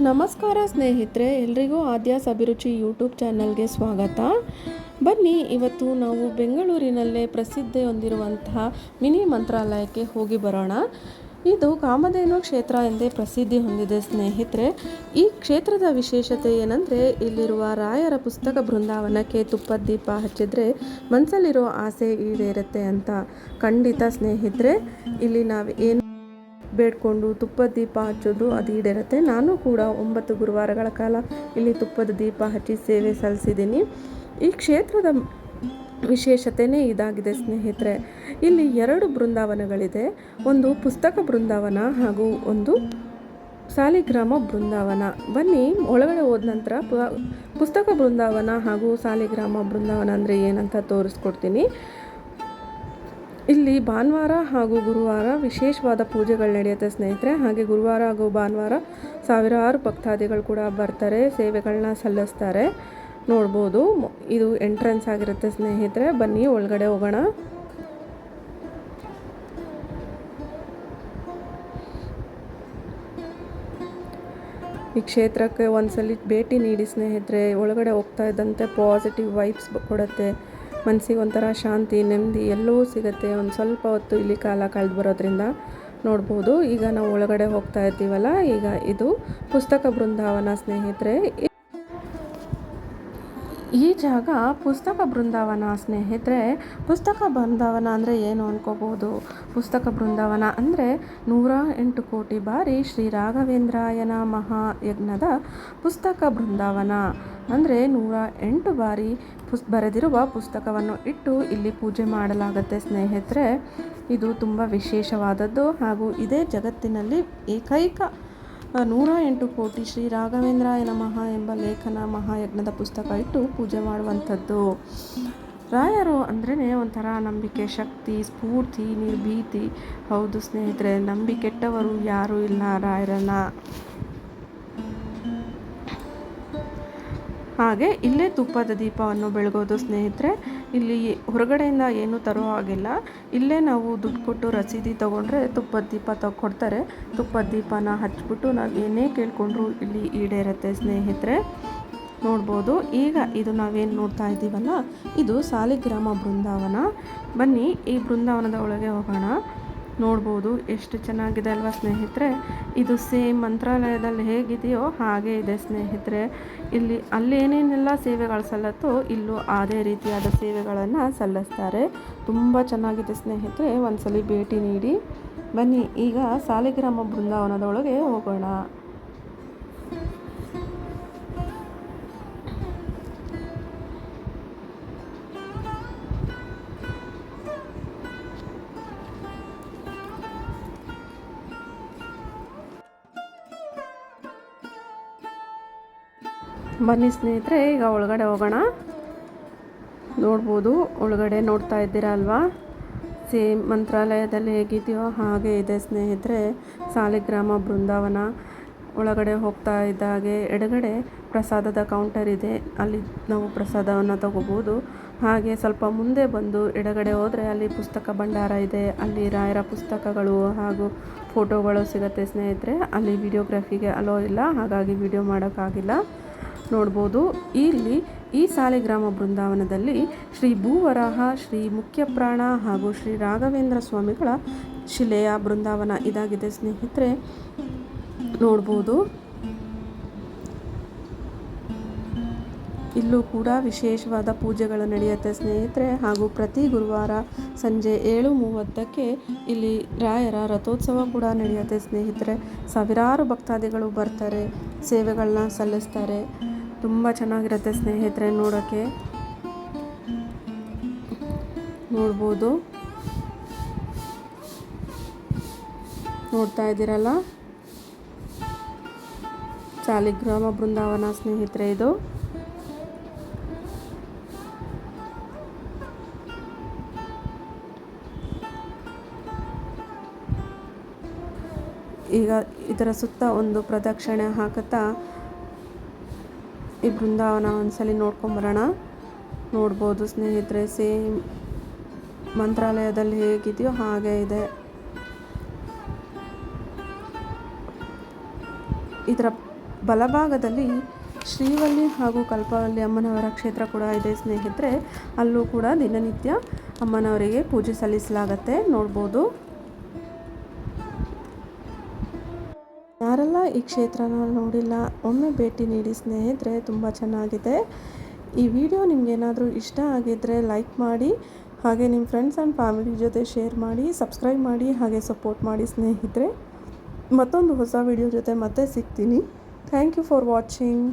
ನಮಸ್ಕಾರ ಸ್ನೇಹಿತರೆ, ಎಲ್ರಿಗೂ ಆದ್ಯಾಸ್ ಅಭಿರುಚಿ ಯೂಟ್ಯೂಬ್ ಚಾನಲ್ಗೆ ಸ್ವಾಗತ. ಬನ್ನಿ, ಇವತ್ತು ನಾವು ಬೆಂಗಳೂರಿನಲ್ಲೇ ಪ್ರಸಿದ್ಧಿ ಹೊಂದಿರುವಂತಹ ಮಿನಿ ಮಂತ್ರಾಲಯಕ್ಕೆ ಹೋಗಿ ಬರೋಣ. ಇದು ಕಾಮಧೇನು ಕ್ಷೇತ್ರ ಎಂದೇ ಪ್ರಸಿದ್ಧಿ ಹೊಂದಿದೆ ಸ್ನೇಹಿತರೆ. ಈ ಕ್ಷೇತ್ರದ ವಿಶೇಷತೆ ಏನಂದರೆ, ಇಲ್ಲಿರುವ ರಾಯರ ಪುಸ್ತಕ ಬೃಂದಾವನಕ್ಕೆ ತುಪ್ಪದ ದೀಪ ಹಚ್ಚಿದ್ರೆ ಮನಸ್ಸಲ್ಲಿರೋ ಆಸೆ ಈಡೇರುತ್ತೆ ಅಂತ ಖಂಡಿತ ಸ್ನೇಹಿತರೆ. ಇಲ್ಲಿ ನಾವು ಏನು ಬೇಡ್ಕೊಂಡು ತುಪ್ಪದ ದೀಪ ಹಚ್ಚೋದು ಅದು ಈಡೇರುತ್ತೆ. ನಾನು ಕೂಡ ಒಂಬತ್ತು ಗುರುವಾರಗಳ ಕಾಲ ಇಲ್ಲಿ ತುಪ್ಪದ ದೀಪ ಹಚ್ಚಿ ಸೇವೆ ಸಲ್ಲಿಸಿದ್ದೀನಿ. ಈ ಕ್ಷೇತ್ರದ ವಿಶೇಷತೆಯೇ ಇದಾಗಿದೆ ಸ್ನೇಹಿತರೆ. ಇಲ್ಲಿ ಎರಡು ಬೃಂದಾವನಗಳಿದೆ. ಒಂದು ಪುಸ್ತಕ ಬೃಂದಾವನ ಹಾಗೂ ಒಂದು ಸಾಲಿಗ್ರಾಮ ಬೃಂದಾವನ. ಬನ್ನಿ, ಒಳಗಡೆ ಹೋದ ನಂತರ ಪುಸ್ತಕ ಬೃಂದಾವನ ಹಾಗೂ ಸಾಲಿಗ್ರಾಮ ಬೃಂದಾವನ ಅಂದರೆ ಏನಂತ ತೋರಿಸ್ಕೊಡ್ತೀನಿ. ಇಲ್ಲಿ ಭಾನುವಾರ ಹಾಗೂ ಗುರುವಾರ ವಿಶೇಷವಾದ ಪೂಜೆಗಳು ನಡೆಯುತ್ತೆ ಸ್ನೇಹಿತರೆ. ಹಾಗೆ ಗುರುವಾರ ಹಾಗೂ ಭಾನುವಾರ ಸಾವಿರಾರು ಭಕ್ತಾದಿಗಳು ಕೂಡ ಬರ್ತಾರೆ, ಸೇವೆಗಳನ್ನ ಸಲ್ಲಿಸ್ತಾರೆ. ನೋಡ್ಬೋದು, ಇದು ಎಂಟ್ರೆನ್ಸ್ ಆಗಿರುತ್ತೆ ಸ್ನೇಹಿತರೆ. ಬನ್ನಿ, ಒಳಗಡೆ ಹೋಗೋಣ. ಈ ಕ್ಷೇತ್ರಕ್ಕೆ ಒಂದ್ಸಲಿ ಭೇಟಿ ನೀಡಿ ಸ್ನೇಹಿತರೆ. ಒಳಗಡೆ ಹೋಗ್ತಾ ಇದ್ದಂತೆ ಪಾಸಿಟಿವ್ ವೈಬ್ಸ್ ಕೊಡುತ್ತೆ. ಮನಸ್ಸಿಗೆ ಒಂಥರ ಶಾಂತಿ, ನೆಮ್ಮದಿ ಎಲ್ಲವೂ ಸಿಗುತ್ತೆ. ಒಂದು ಸ್ವಲ್ಪ ಹೊತ್ತು ಇಲ್ಲಿ ಕಾಲ ಕಳೆದು ಬರೋದ್ರಿಂದ ನೋಡ್ಬೋದು. ಈಗ ನಾವು ಒಳಗಡೆ ಹೋಗ್ತಾ ಇದ್ದೀವಲ್ಲ ಈಗ ಇದು ಪುಸ್ತಕ ಬೃಂದಾವನ ಸ್ನೇಹಿತರೆ. ಈ ಜಾಗ ಪುಸ್ತಕ ಬೃಂದಾವನ ಸ್ನೇಹಿತರೆ. ಪುಸ್ತಕ ಬೃಂದಾವನ ಅಂದರೆ ಏನು ಅನ್ಕೋಬೋದು ಪುಸ್ತಕ ಬೃಂದಾವನ ಅಂದರೆ ನೂರ ಎಂಟು ಕೋಟಿ ಬಾರಿ ಶ್ರೀ ರಾಘವೇಂದ್ರಾಯನ ಮಹಾಯಜ್ಞದ ಪುಸ್ತಕ ಬೃಂದಾವನ. ಅಂದರೆ ನೂರ ಎಂಟು ಬಾರಿ ಪುಸ್, ಬರೆದಿರುವ ಪುಸ್ತಕವನ್ನು ಇಟ್ಟು ಇಲ್ಲಿ ಪೂಜೆ ಮಾಡಲಾಗುತ್ತೆ ಸ್ನೇಹಿತರೆ. ಇದು ತುಂಬ ವಿಶೇಷವಾದದ್ದು ಹಾಗೂ ಇದೇ ಜಗತ್ತಿನಲ್ಲಿ ಏಕೈಕ ನೂರ ಎಂಟು ಕೋಟಿ ಶ್ರೀ ರಾಘವೇಂದ್ರಾಯ ನಮಃ ಎಂಬ ಲೇಖನ ಮಹಾಯಜ್ಞದ ಪುಸ್ತಕ ಇಟ್ಟು ಪೂಜೆ ಮಾಡುವಂಥದ್ದು. ರಾಯರು ಅಂದ್ರೇ ಒಂಥರ ನಂಬಿಕೆ, ಶಕ್ತಿ, ಸ್ಫೂರ್ತಿ, ನಿರ್ಭೀತಿ. ಹೌದು ಸ್ನೇಹಿತರೆ ನಂಬಿಕೆಟ್ಟವರು ಯಾರೂ ಇಲ್ಲ ರಾಯರನ್ನ. ಹಾಗೆ ಇಲ್ಲೇ ತುಪ್ಪದ ದೀಪವನ್ನು ಬೆಳಗೋದು ಸ್ನೇಹಿತರೆ ಇಲ್ಲಿ ಹೊರಗಡೆಯಿಂದ ಏನು ತರೋ ಹಾಗಿಲ್ಲ. ಇಲ್ಲೇ ನಾವು ದುಡ್ಡು ಕೊಟ್ಟು ರಸೀದಿ ತೊಗೊಂಡ್ರೆ ತುಪ್ಪದ ದೀಪ ಕೊಡ್ತಾರೆ ತುಪ್ಪದ ದೀಪನ ಹಚ್ಬಿಟ್ಟು ನಾವು ಏನೇ ಕೇಳಿಕೊಂಡ್ರು ಇಲ್ಲಿ ಈಡೇರುತ್ತೆ ಸ್ನೇಹಿತರೆ. ನೋಡ್ಬೋದು. ಈಗ ಇದು ನಾವೇನು ನೋಡ್ತಾ ಇದ್ದೀವಲ್ಲ, ಇದು ಸಾಲಿಗ್ರಾಮ ಬೃಂದಾವನ. ಬನ್ನಿ ಈ ಬೃಂದಾವನದ ಒಳಗೆ ಹೋಗೋಣ. ನೋಡ್ಬೋದು ಎಷ್ಟು ಚೆನ್ನಾಗಿದೆ ಅಲ್ವಾ ಸ್ನೇಹಿತರೆ? ಇದು ಸೇಮ್ ಮಂತ್ರಾಲಯದಲ್ಲಿ ಹೇಗಿದೆಯೋ ಹಾಗೆ ಇದೆ ಸ್ನೇಹಿತರೆ. ಇಲ್ಲಿ ಅಲ್ಲಿ ಏನೇನೆಲ್ಲ ಸೇವೆಗಳು ಸಲ್ಲತ್ತೋ ಇಲ್ಲೂ ಅದೇ ರೀತಿಯಾದ ಸೇವೆಗಳನ್ನು ಸಲ್ಲಿಸ್ತಾರೆ. ತುಂಬ ಚೆನ್ನಾಗಿದೆ ಸ್ನೇಹಿತರೆ, ಒಂದ್ಸಲಿ ಭೇಟಿ ನೀಡಿ. ಬನ್ನಿ, ಈಗ ಸಾಲಿಗ್ರಾಮ ಬೃಂದಾವನದೊಳಗೆ ಹೋಗೋಣ. ಬನ್ನಿ ಸ್ನೇಹಿತರೆ, ಈಗ ಒಳಗಡೆ ಹೋಗೋಣ. ನೋಡ್ಬೋದು, ಒಳಗಡೆ ನೋಡ್ತಾ ಇದ್ದೀರಾ ಅಲ್ವಾ? ಸೇಮ್ ಮಂತ್ರಾಲಯದಲ್ಲಿ ಹೇಗಿದೆಯೋ ಹಾಗೆ ಇದೆ ಸ್ನೇಹಿತರೆ. ಸಾಲಿಗ್ರಾಮ ಬೃಂದಾವನ ಒಳಗಡೆ ಹೋಗ್ತಾ ಇದ್ದಾಗೆ ಎಡಗಡೆ ಪ್ರಸಾದದ ಕೌಂಟರ್ ಇದೆ. ಅಲ್ಲಿ ನಾವು ಪ್ರಸಾದವನ್ನು ತಗೋಬೋದು. ಹಾಗೆ ಸ್ವಲ್ಪ ಮುಂದೆ ಬಂದು ಎಡಗಡೆ ಹೋದರೆ ಅಲ್ಲಿ ಪುಸ್ತಕ ಭಂಡಾರ ಇದೆ. ಅಲ್ಲಿ ರಾಯರ ಪುಸ್ತಕಗಳು ಹಾಗೂ ಫೋಟೋಗಳು ಸಿಗುತ್ತೆ ಸ್ನೇಹಿತರೆ. ಅಲ್ಲಿ ವಿಡಿಯೋಗ್ರಫಿಗೆ ಅಲೋ ಇಲ್ಲ, ಹಾಗಾಗಿ ವಿಡಿಯೋ ಮಾಡೋಕ್ಕಾಗಿಲ್ಲ. ನೋಡ್ಬೋದು. ಇಲ್ಲಿ ಈ ಸಾಲಿಗ್ರಾಮ ಬೃಂದಾವನದಲ್ಲಿ ಶ್ರೀ ಭೂವರಾಹ, ಶ್ರೀ ಮುಖ್ಯಪ್ರಾಣ ಹಾಗೂ ಶ್ರೀ ರಾಘವೇಂದ್ರ ಸ್ವಾಮಿಗಳ ಶಿಲೆಯ ಬೃಂದಾವನ ಇದಾಗಿದೆ ಸ್ನೇಹಿತರೆ. ನೋಡ್ಬೋದು. ಇಲ್ಲೂ ಕೂಡ ವಿಶೇಷವಾದ ಪೂಜೆಗಳು ನಡೆಯುತ್ತೆ ಸ್ನೇಹಿತರೆ. ಹಾಗೂ ಪ್ರತಿ ಗುರುವಾರ ಸಂಜೆ ಏಳು ಮೂವತ್ತಕ್ಕೆ ಇಲ್ಲಿ ರಾಯರ ರಥೋತ್ಸವ ಕೂಡ ನಡೆಯುತ್ತೆ ಸ್ನೇಹಿತರೆ. ಸಾವಿರಾರು ಭಕ್ತಾದಿಗಳು ಬರ್ತಾರೆ, ಸೇವೆಗಳನ್ನ ಸಲ್ಲಿಸ್ತಾರೆ. ತುಂಬ ಚೆನ್ನಾಗಿರುತ್ತೆ ಸ್ನೇಹಿತರೆ ನೋಡೋಕ್ಕೆ. ನೋಡ್ಬೋದು. ನೋಡ್ತಾ ಇದ್ದೀರಲ್ಲ? ಚಾಲಿಗ್ರಾಮ ಬೃಂದಾವನ ಸ್ನೇಹಿತರೆ ಇದು. ಈಗ ಇದರ ಸುತ್ತ ಒಂದು ಪ್ರದಕ್ಷಿಣೆ ಹಾಕುತ್ತಾ ಈ ಬೃಂದಾವನ ಒಂದ್ಸಲಿ ನೋಡ್ಕೊಂಬರೋಣ. ನೋಡ್ಬೋದು ಸ್ನೇಹಿತರೆ, ಸೇಮ್ ಮಂತ್ರಾಲಯದಲ್ಲಿ ಹೇಗಿದೆಯೋ ಹಾಗೆ ಇದೆ. ಇದರ ಬಲಭಾಗದಲ್ಲಿ ಶ್ರೀವಲ್ಲಿ ಹಾಗೂ ಕಲ್ಪವಲ್ಲಿ ಅಮ್ಮನವರ ಕ್ಷೇತ್ರ ಕೂಡ ಇದೆ ಸ್ನೇಹಿತರೆ. ಅಲ್ಲೂ ಕೂಡ ದಿನನಿತ್ಯ ಅಮ್ಮನವರಿಗೆ ಪೂಜೆ ಸಲ್ಲಿಸಲಾಗತ್ತೆ. ನೋಡ್ಬೋದು. ಈ ಕ್ಷೇತ್ರನ ನೋಡಿಲ್ಲ. ಒಮ್ಮೆ ಭೇಟಿ ನೀಡಿ ಸ್ನೇಹಿತರೆ, ತುಂಬ ಚೆನ್ನಾಗಿದೆ. ಈ ವಿಡಿಯೋ ನಿಮಗೇನಾದರೂ ಇಷ್ಟ ಆಗಿದ್ದರೆ ಲೈಕ್ ಮಾಡಿ, ಹಾಗೆ ನಿಮ್ಮ ಫ್ರೆಂಡ್ಸ್ ಆ್ಯಂಡ್ ಫ್ಯಾಮಿಲಿ ಜೊತೆ ಶೇರ್ ಮಾಡಿ ಸಬ್ಸ್ಕ್ರೈಬ್ ಮಾಡಿ, ಹಾಗೆ ಸಪೋರ್ಟ್ ಮಾಡಿ ಸ್ನೇಹಿತರೆ. ಮತ್ತೊಂದು ಹೊಸ ವಿಡಿಯೋ ಜೊತೆ ಮತ್ತೆ ಸಿಗ್ತೀನಿ. Thank you for watching